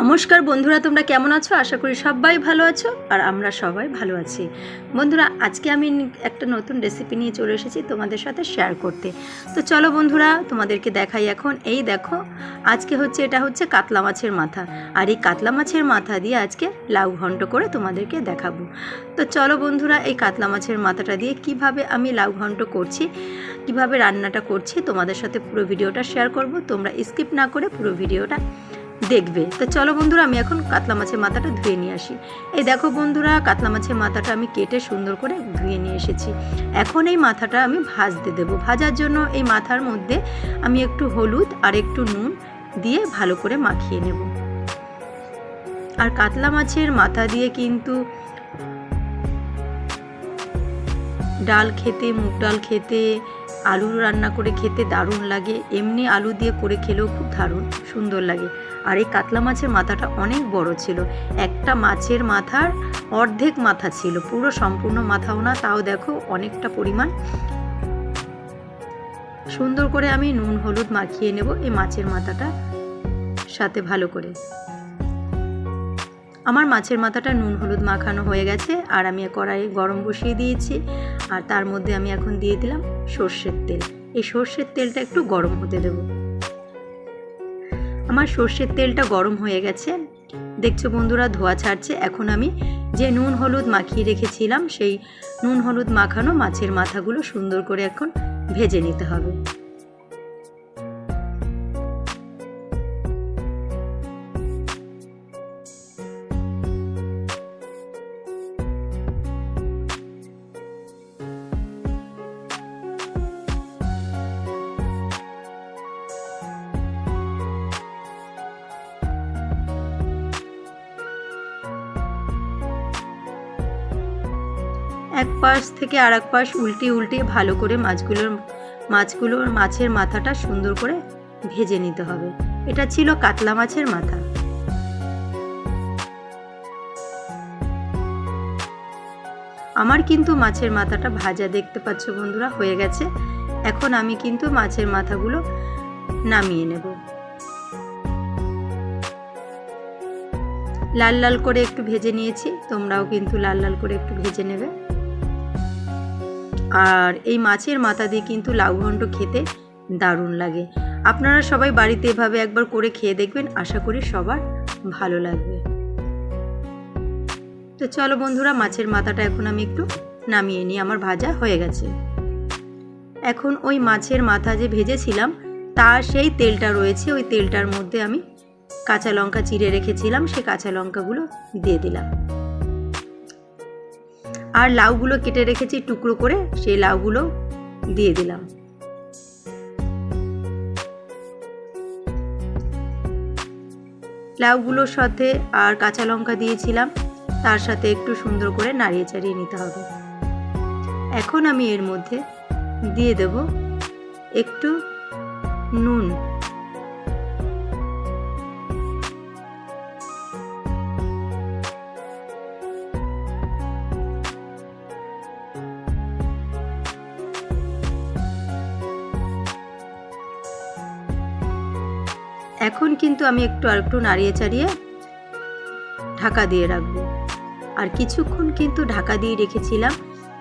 নমস্কার বন্ধুরা, তোমরা কেমন আছো? আশা করি সবাই ভালো আছো আর আমরা সবাই ভালো আছি। বন্ধুরা, আজকে আমি একটা নতুন রেসিপি নিয়ে চলে এসেছি তোমাদের সাথে শেয়ার করতে। তো চলো বন্ধুরা, তোমাদেরকে দেখাই এখন। এই দেখো, আজকে হচ্ছে, এটা হচ্ছে কাতলা মাছের মাথা। আর এই কাতলা মাছের মাথা দিয়ে আজকে লাউ ঘন্ট করে তোমাদেরকে দেখাবো। তো চলো বন্ধুরা, এই কাতলা মাছের মাথাটা দিয়ে কীভাবে আমি লাউ ঘন্ট করছি, কীভাবে রান্নাটা করছি তোমাদের সাথে পুরো ভিডিওটা শেয়ার করব। তোমরা স্কিপ না করে পুরো ভিডিওটা দেখবে। তো চলো বন্ধুরা, আমি এখন কাতলা মাছের মাথাটা ধুয়ে নিয়ে আসি। এই দেখো বন্ধুরা, কাতলা মাছের মাথাটা আমি কেটে সুন্দর করে ধুয়ে নিয়ে এসেছি। এখন এই মাথাটা আমি ভাজতে দেবো। ভাজার জন্য এই মাথার মধ্যে আমি একটু হলুদ আর একটু নুন দিয়ে ভালো করে মাখিয়ে নেব। আর কাতলা মাছের মাথা দিয়ে কিন্তু ডাল খেতে, মুগ ডাল খেতে আলু রান্না করে খেতে দারুণ লাগে। এমনি আলু দিয়ে করে খেলেও খুব দারুণ, সুন্দর লাগে। আর এই কাতলা মাছের মাথাটা অনেক বড় ছিল। একটা মাছের মাথার অর্ধেক মাথা ছিল। পুরো সম্পূর্ণ মাথাও না, তাও দেখো অনেকটা পরিমাণ। সুন্দর করে আমি নুন, হলুদ মাখিয়ে নেব এই মাছের মাথাটা সাথে ভালো করে। আমার মাছের মাথাটা নুন হলুদ মাখানো হয়ে গেছে, আর আমি কড়াই গরম বসিয়ে দিয়েছি, আর তার মধ্যে আমি এখন দিয়ে দিলাম সর্ষের তেল। এই সর্ষের তেলটা একটু গরম হতে দেব। আমার সর্ষের তেলটা গরম হয়ে গেছে। দেখছ বন্ধুরা, ধোয়া ছাড়ছে। এখন আমি যে নুন হলুদ মাখিয়ে রেখেছিলাম, সেই নুন হলুদ মাখানো মাছের মাথাগুলো সুন্দর করে এখন ভেজে নিতে হবে। এক পাশ থেকে আর এক পাশ উল্টে উল্টে ভালো করে মাছগুলোর মাছগুলোর মাছের মাথাটা সুন্দর করে ভেজে নিতে হবে। এটা ছিল কাতলা মাছের মাথা। আমার কিন্তু মাছের মাথাটা ভাজা দেখতে পাচ্ছ বন্ধুরা, হয়ে গেছে। এখন আমি কিন্তু মাছের মাথাগুলো নামিয়ে নেব। লাল লাল করে একটু ভেজে নিয়েছি, তোমরাও কিন্তু লাল লাল করে একটু ভেজে নেবে। আর এই মাছের মাথা দিয়ে কিন্তু লাউ ঘন্ট খেতে দারুণ লাগে। আপনারা সবাই বাড়িতে এভাবে একবার করে খেয়ে দেখবেন, আশা করি সবার ভালো লাগবে। তো চলো বন্ধুরা, মাছের মাথাটা এখন আমি একটু নামিয়ে নিই, আমার ভাজা হয়ে গেছে। এখন ওই মাছের মাথা যে ভেজেছিলাম, তার সেই তেলটা রয়েছে, ওই তেলটার মধ্যে আমি কাঁচা লঙ্কা চিড়ে রেখেছিলাম, সে কাঁচা লঙ্কাগুলো দিয়ে দিলাম। আর লাউগুলো কেটে রেখেছি টুকরো করে, সেই লাউগুলো দিয়ে দিলাম। লাউগুলোর সাথে আর কাঁচা লঙ্কা দিয়েছিলাম, তার সাথে একটু সুন্দর করে নাড়িয়ে চাড়িয়ে নিতে হবে। এখন আমি এর মধ্যে দিয়ে দেব একটু নুন। এখন কিন্তু আমি একটু আর একটু নাড়িয়ে চাড়িয়ে ঢাকা দিয়ে রাখব। আর কিছুক্ষণ কিন্তু ঢাকা দিয়ে রেখেছিলাম।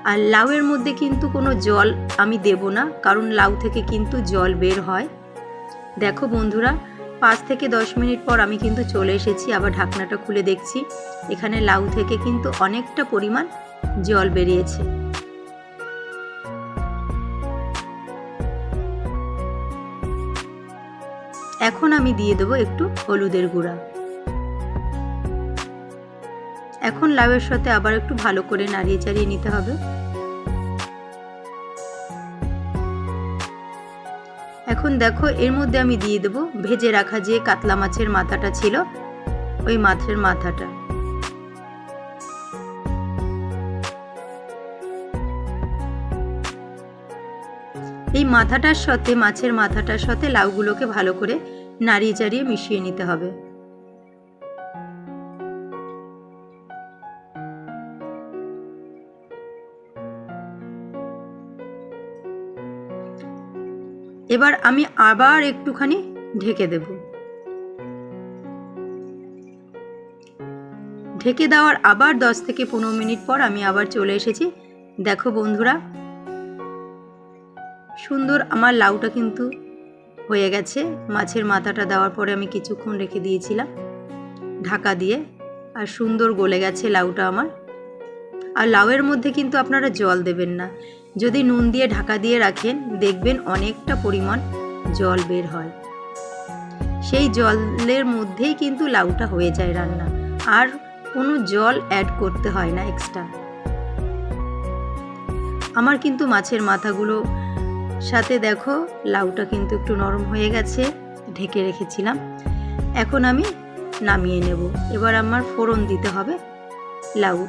আর লাউয়ের মধ্যে কিন্তু কোনো জল আমি দেব না, কারণ লাউ থেকে কিন্তু জল বের হয়। দেখো বন্ধুরা, পাঁচ থেকে দশ মিনিট পর আমি কিন্তু চলে এসেছি, আবার ঢাকনাটা খুলে দেখছি। এখানে লাউ থেকে কিন্তু অনেকটা পরিমাণ জল বেরিয়েছে। এখন আমি দিয়ে দেবো একটু হলুদের গুঁড়া। এখন লাউয়ের সাথে আবার একটু ভালো করে নাড়িয়ে চাড়িয়ে নিতে হবে। এখন দেখো, এর মধ্যে আমি দিয়ে দেবো ভেজে রাখা যে কাতলা মাছের মাথাটা ছিল, ওই মাছের মাথাটা। এই মাথাটার সাথে, মাছের মাথাটার সাথে লাউগুলোকে ভালো করে নাড়িয়ে চাড়িয়ে মিশিয়ে নিতে হবে। এবার আমি আবার একটুখানি ঢেকে দেব। ঢেকে দেওয়ার আবার দশ থেকে পনেরো মিনিট পর আমি আবার চলে এসেছি। দেখো বন্ধুরা সুন্দর, আমার লাউটা কিন্তু হয়ে গেছে। মাছের মাথাটা দেওয়ার পরে আমি কিছুক্ষণ রেখে দিয়েছিলাম ঢাকা দিয়ে, আর সুন্দর গলে গেছে লাউটা আমার। আর লাউয়ের মধ্যে কিন্তু আপনারা জল দেবেন না। যদি নুন দিয়ে ঢাকা দিয়ে রাখেন, দেখবেন অনেকটা পরিমাণ জল বের হয়। সেই জলের মধ্যেই কিন্তু লাউটা হয়ে যায় রান্না। আর কোনো জল অ্যাড করতে হয় না এক্সট্রা আমার কিন্তু মাছের মাথাগুলো সাথে দেখো, লাউটা কিন্তু একটু নরম হয়ে গেছে, ঢেকে রেখেছিলাম। এখন আমি নামিয়ে নেব। এবার আমার ফোড়ন দিতে হবে লাউ।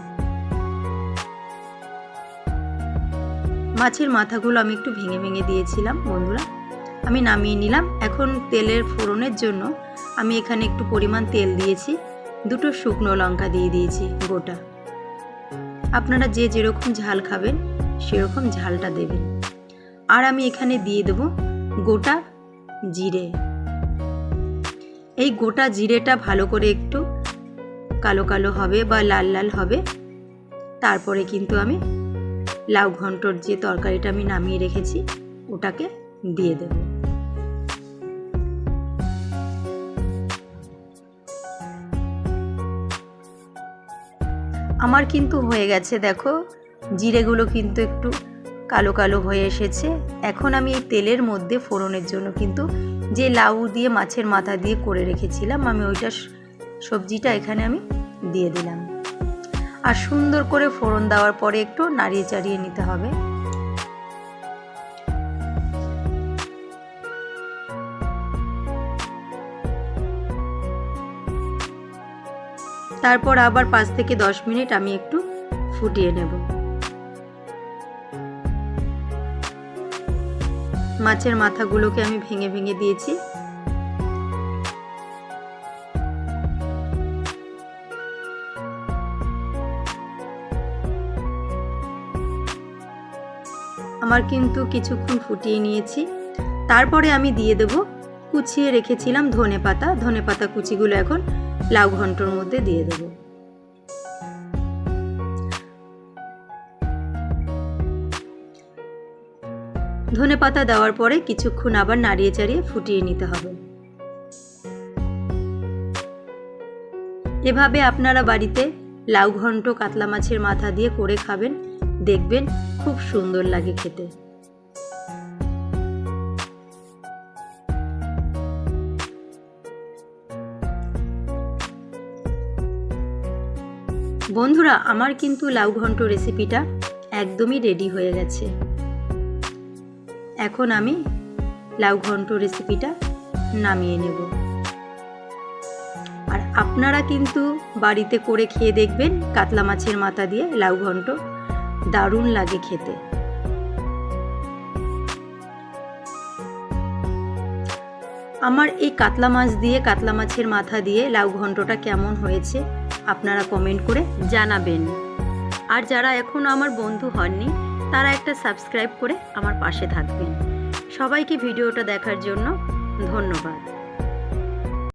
মাছের মাথাগুলো আমি একটু ভেঙে ভেঙে দিয়েছিলাম, বন্ধুরা। আমি নামিয়ে নিলাম। এখন তেলের ফোড়নের জন্য আমি এখানে একটু পরিমাণ তেল দিয়েছি। দুটো শুকনো লঙ্কা দিয়ে দিয়েছি, গোটা। আপনারা যে যেরকম ঝাল খাবেন, সেরকম ঝালটা দেবেন। আর আমি এখানে দিয়ে দেব গোটা জিরে। এই গোটা জিরেটা ভালো করে একটু কালো কালো হবে বা লাল লাল হবে। তারপরে কিন্তু আমি লাউ ঘন্টর যে তরকারিটা আমি নামিয়ে রেখেছি, ওটাকে দিয়ে দেব। আমার কিন্তু হয়ে গেছে, দেখো, জিরেগুলো কিন্তু একটু কালো কালো হয়ে এসেছে। এখন আমি এই তেলের মধ্যে ফোড়নের জন্য কিন্তু যে লাউ দিয়ে, মাছের মাথা দিয়ে করে রেখেছিলাম, আমি ওইটা সবজিটা এখানে আমি দিয়ে দিলাম। আর সুন্দর করে ফোড়ন দেওয়ার পরে একটু নাড়িয়ে চাড়িয়ে নিতে হবে। তারপর আবার পাঁচ থেকে দশ মিনিট আমি একটু ফুটিয়ে নেব। মাছের মাথাগুলোকে আমি ভেঙে ভেঙে দিয়েছি। আমার কিন্তু কিছুক্ষণ ফুটিয়ে নিয়েছি। তারপরে আমি দিয়ে দেব কুচিয়ে রেখেছিলাম ধনে পাতা ধনে পাতা কুচিগুলো এখন লাউ ঘন্টর মধ্যে দিয়ে দেব। ধনে পাতা দেওয়ার পরে কিছুক্ষণ আবার নাড়িয়ে চাড়িয়ে ফুটিয়ে নিতে হবে। এভাবে আপনারা বাড়িতে লাউ ঘন্ট, কাতলা মাছের মাথা দিয়ে করে খাবেন। দেখবেন খুব সুন্দর লাগে খেতে। বন্ধুরা, আমার কিন্তু লাউ ঘন্ট রেসিপিটা একদমই রেডি হয়ে গেছে। এখন আমি লাউ ঘন্ট রেসিপিটা নামিয়ে নেব। আর আপনারা কিন্তু বাড়িতে করে খেয়ে দেখবেন কাতলা মাছের মাথা দিয়ে লাউ ঘন্ট দারুণ লাগে খেতে। আমার এই কাতলা মাছ দিয়ে, কাতলা মাছের মাথা দিয়ে লাউ ঘন্টটা কেমন হয়েছে আপনারা কমেন্ট করে জানাবেন। আর যারা এখনও আমার বন্ধু হননি তারা একটা সাবস্ক্রাইব করে আমার পাশে থাকবেন। সবাইকে ভিডিওটা দেখার জন্য ধন্যবাদ।